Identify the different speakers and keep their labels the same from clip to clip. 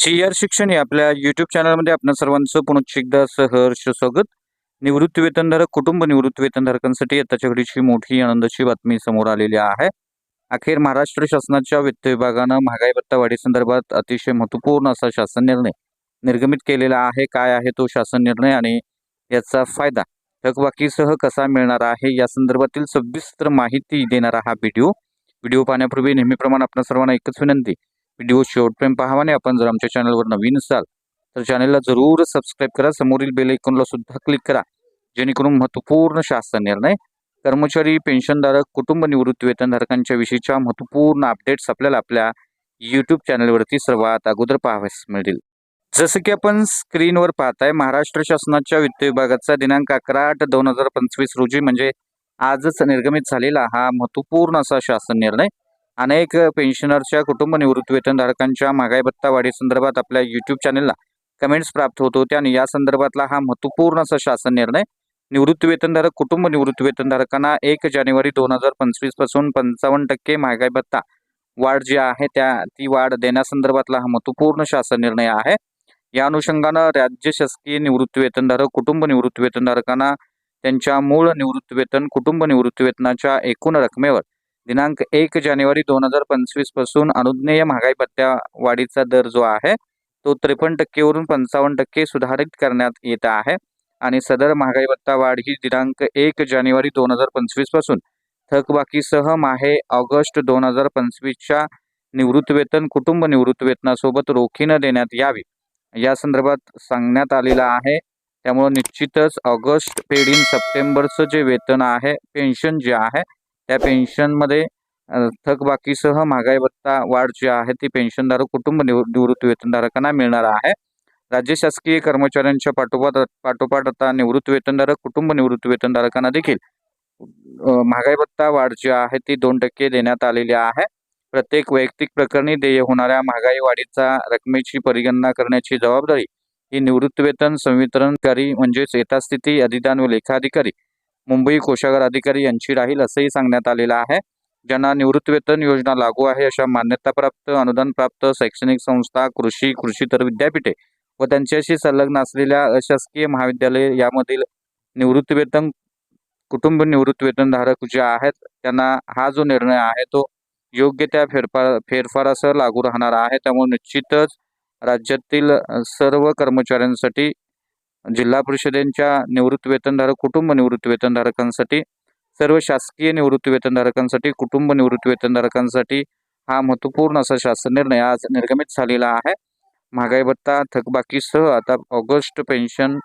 Speaker 1: Chair शिक्षण या आपल्या युट्यूब चॅनलमध्ये आपल्या सर्वांचं पुनश्च एकदा सहर्ष स्वागत. निवृत्ती वेतनधारक कुटुंब निवृत्ती वेतनधारकांसाठी आताच्या घडीची मोठी आनंदाची बातमी समोर आलेली आहे. अखेर महाराष्ट्र शासनाच्या वित्त विभागानं महागाई भत्ता वाढीसंदर्भात अतिशय महत्त्वपूर्ण असा शासन निर्णय निर्गमित केलेला आहे. काय आहे तो शासन निर्णय आणि याचा फायदा थकबाकीसह कसा मिळणार आहे या संदर्भातील सविस्तर माहिती देणारा हा व्हिडिओ. व्हिडिओ पाहण्यापूर्वी नेहमीप्रमाणे आपल्या सर्वांना एकच विनंती व्हिडिओ शेवटपर्यंत पाहावा आणि आपण जर आमच्या चॅनलवर नवीन असाल तर चॅनलला जरूर सबस्क्राईब करा. समोरील बेल आयकॉनला सुद्धा क्लिक करा. जेणेकरून महत्त्वपूर्ण शासन निर्णय कर्मचारी पेन्शनधारक कुटुंब निवृत्ती वेतनधारकांच्या विषयीच्या महत्त्वपूर्ण अपडेट्स आपल्याला आपल्या यूट्यूब चॅनलवरती सर्वात अगोदर पाहाव्यास मिळतील. जसं की आपण स्क्रीनवर पाहताय महाराष्ट्र शासनाच्या वित्त विभागाचा दिनांक अकरा आठ दोन हजार पंचवीस रोजी म्हणजे आजच निर्गमित झालेला हा महत्त्वपूर्ण असा शासन निर्णय. अनेक पेन्शनरच्या कुटुंब निवृत्तीवेतनधारकांच्या महागाई भत्ता वाढी संदर्भात आपल्या यूट्यूब चॅनलला कमेंट्स प्राप्त होत होते आणि या संदर्भातला हा महत्त्वपूर्ण असा शासन निर्णय निवृत्तीवेतनधारक कुटुंब निवृत्तीवेतनधारकांना एक जानेवारी दोन हजार पंचवीसपासून पंचावन्न टक्के महागाई भत्ता वाढ जी आहे त्या ती वाढ देण्यासंदर्भातला हा महत्त्वपूर्ण शासन निर्णय आहे. या अनुषंगानं राज्य शासकीय निवृत्ती वेतनधारक कुटुंब निवृत्तीवेतनधारकांना त्यांच्या मूळ निवृत्तीवेतन कुटुंब निवृत्तीवेतनाच्या एकूण रकमेवर दिनांक एक जानेवारी दोन हजार पंचवीसपासून अनुज्ञेय महागाई भत्त्या वाढीचा दर जो आहे तो त्रेपन्न टक्केवरून पंचावन्न टक्के सुधारित करण्यात येत आहे. आणि सदर महागाई भत्ता वाढ ही दिनांक एक जानेवारी दोन हजार पंचवीसपासून थकबाकीसह माहे ऑगस्ट दोन हजार पंचवीसच्या निवृत्तीवेतन कुटुंब निवृत्तीवेतनासोबत रोखीनं देण्यात यावी. या संदर्भात सांगण्यात आलेलं आहे. त्यामुळं निश्चितच ऑगस्ट पेड इन सप्टेंबरचं जे वेतन आहे पेन्शन जे आहे त्या पेन्शनमध्ये थकबाकीसह महागाई भत्ता वाढ जी आहे ती पेन्शनधारक कुटुंब निवृ निवृत्ती वेतनधारकांना मिळणार आहे. राज्य शासकीय कर्मचाऱ्यांच्या पाठोपाठ पाठोपाठ आता निवृत्ती वेतनधारक कुटुंब निवृत्ती वेतनधारकांना देखील महागाई भत्ता वाढ जी आहे ती दोन टक्के देण्यात आलेली आहे. प्रत्येक वैयक्तिक प्रकरणी देय होणाऱ्या महागाई वाढीचा रकमेची परिगणना करण्याची जबाबदारी ही निवृत्तीवेतन संवितरणकारी म्हणजेच यथास्थिती अधिदान व लेखाधिकारी मुंबई कोषागार अधिकारी यांची राहील असंही सांगण्यात आलेलं आहे. ज्यांना निवृत्तीवेतन योजना लागू आहे अशा मान्यताप्राप्त अनुदानप्राप्त शैक्षणिक संस्था कृषी कृषीतर विद्यापीठे व त्यांच्याशी संलग्न असलेल्या अशासकीय महाविद्यालय यामधील निवृत्तीवेतन कुटुंब निवृत्तीवेतनधारक जे आहेत त्यांना हा जो निर्णय आहे तो योग्य त्या फेरफार फेरफारासह लागू राहणार आहे. त्यामुळे निश्चितच राज्यातील सर्व कर्मचाऱ्यांसाठी जिल्हा परिषदेच्या निवृत्ती वेतनधारक कुटुंब निवृत्तीवेतनधारकांसाठी सर्व शासकीय निवृत्तीवेतनधारकांसाठी कुटुंब निवृत्तीवेतनधारकांसाठी हा महत्त्वपूर्ण असा शासन निर्णय आज निर्गमित झालेला आहे. महागाई भत्ता थकबाकीसह आता ऑगस्ट पेन्शन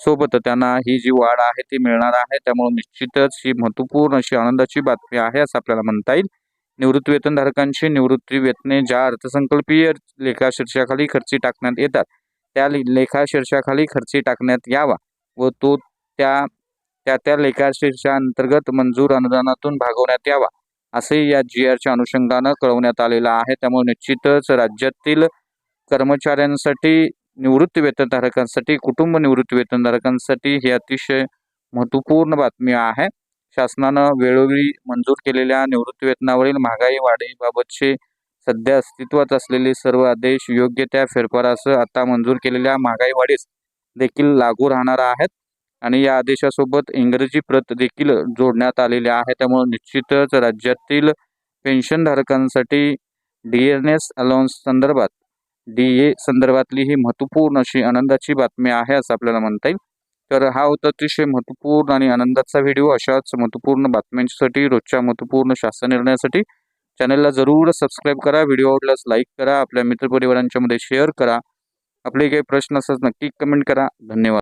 Speaker 1: सोबत त्यांना ही जी वाढ आहे ती मिळणार आहे. त्यामुळे निश्चितच ही महत्त्वपूर्ण अशी आनंदाची बातमी आहे असं आपल्याला म्हणता येईल. निवृत्ती वेतनधारकांची निवृत्ती वेतने ज्या अर्थसंकल्पीय लेखा शीर्षाखाली खर्ची टाकण्यात येतात त्या लेखा शीर्षाखाली खर्ची टाकण्यात यावा व तो त्या त्या त्या लेखा शीर्षाअंतर्गत मंजूर अनुदानातून भागवण्यात यावा असे या जी आरच्या अनुषंगानं कळवण्यात आलेलं आहे. त्यामुळे निश्चितच राज्यातील कर्मचाऱ्यांसाठी निवृत्ती वेतनधारकांसाठी कुटुंब निवृत्ती वेतनधारकांसाठी ही अतिशय महत्त्वपूर्ण बातमी आहे. शासनानं वेळोवेळी मंजूर केलेल्या निवृत्ती वेतनावरील महागाई वाढीबाबतचे सध्या अस्तित्वात असलेले सर्व आदेश योग्य त्या फेरफारासह आता मंजूर केलेल्या महागाई वाढीस देखील लागू राहणार आहेत. आणि या आदेशासोबत इंग्रजी प्रत देखील जोडण्यात आलेली आहे. त्यामुळे निश्चितच राज्यातील पेन्शनधारकांसाठी डी एन एस अलाउन्स संदर्भात डी ए संदर्भातली ही महत्त्वपूर्ण अशी आनंदाची बातमी आहे असं आपल्याला म्हणता येईल. तर हा होता अतिशय महत्त्वपूर्ण आणि आनंदाचा व्हिडिओ. अशाच महत्त्वपूर्ण बातम्यांसाठी रोजच्या महत्त्वपूर्ण शासन निर्णयासाठी चॅनलला जरूर सबस्क्राईब करा व्हिडिओ आवडल्यास लाईक करा आपल्या मित्रपरिवारांच्यामध्ये शेअर करा. आपले काही प्रश्न असतात नक्की कमेंट करा. धन्यवाद.